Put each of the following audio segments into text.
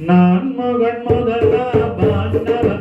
நான் மகன் முதல்ல பாண்டவ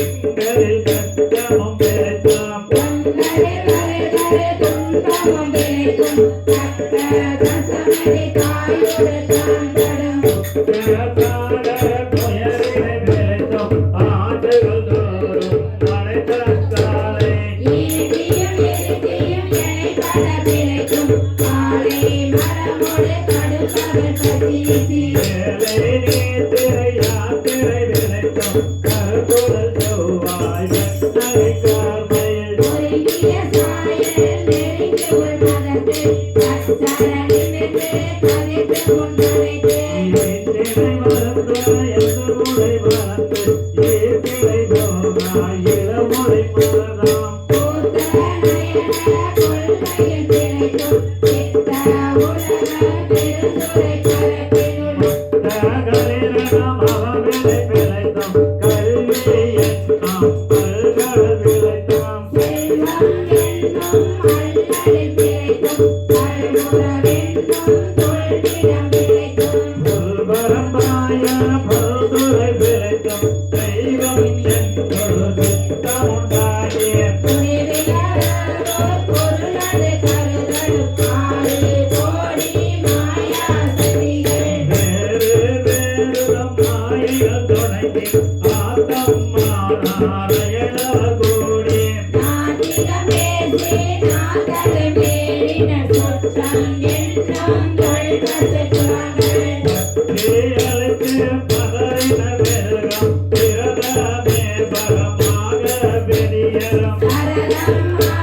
பெண்களில் கஷ்டமும் பெருக்கம் துன்பமும் பெருக்கம் Yeah.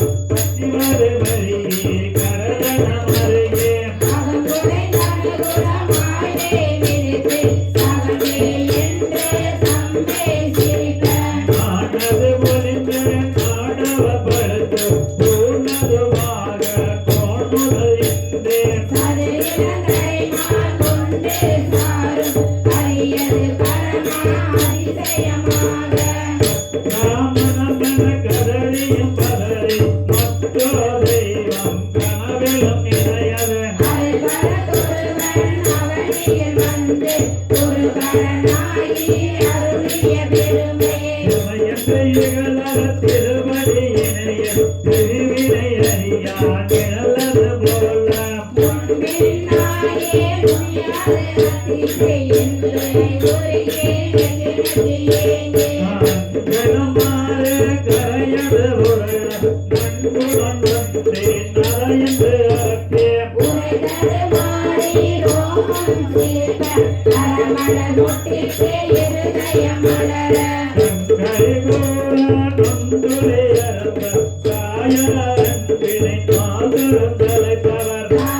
Yeah.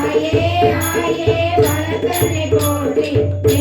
ஆயே ஆயே வளர்த்தனை போற்றி நீ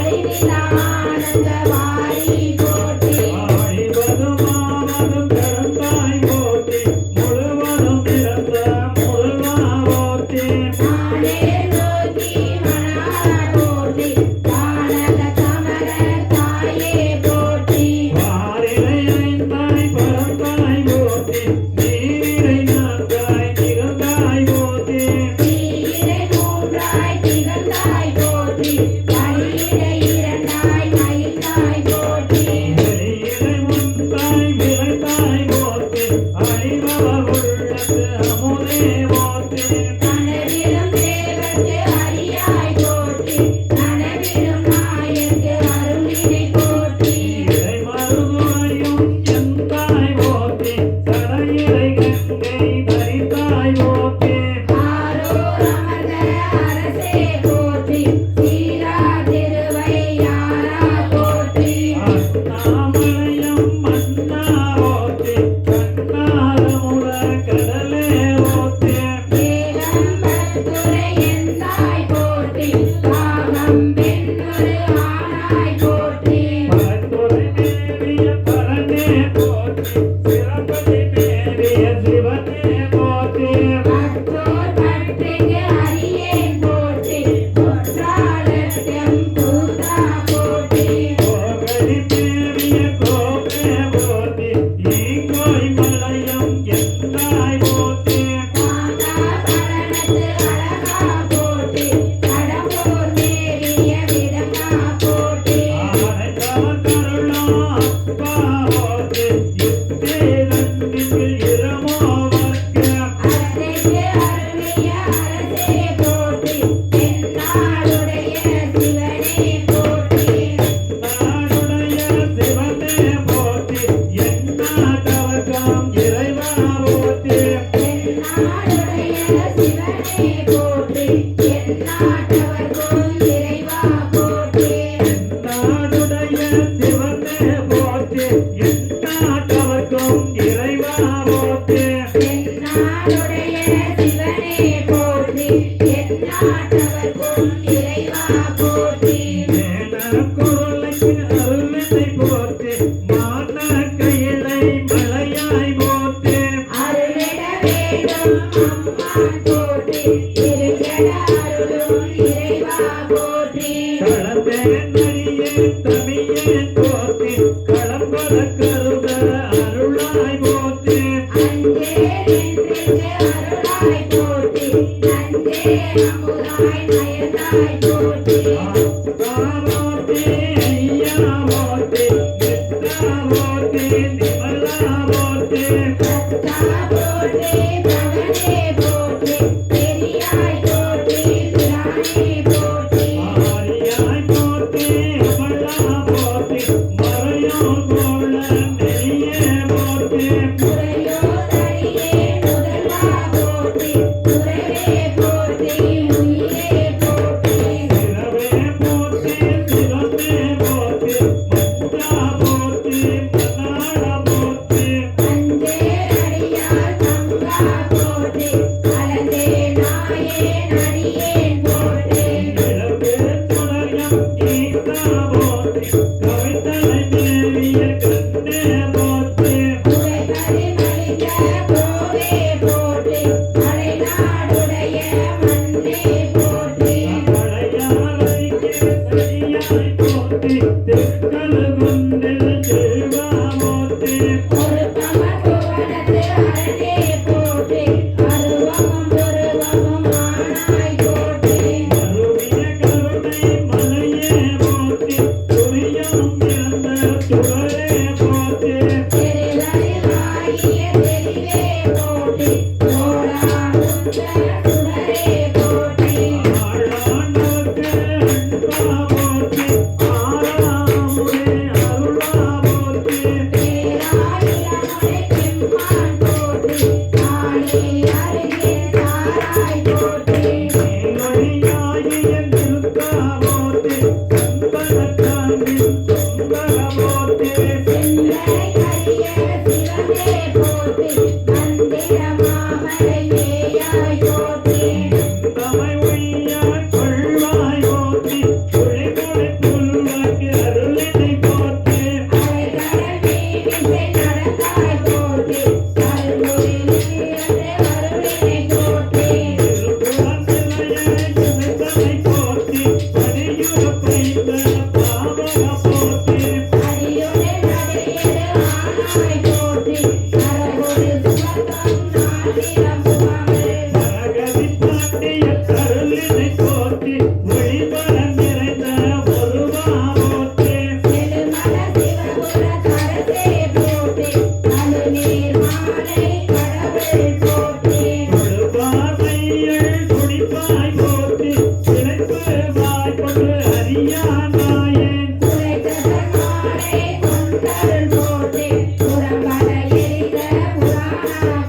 ba ba ba ba போற்றி. புராணா போற்றி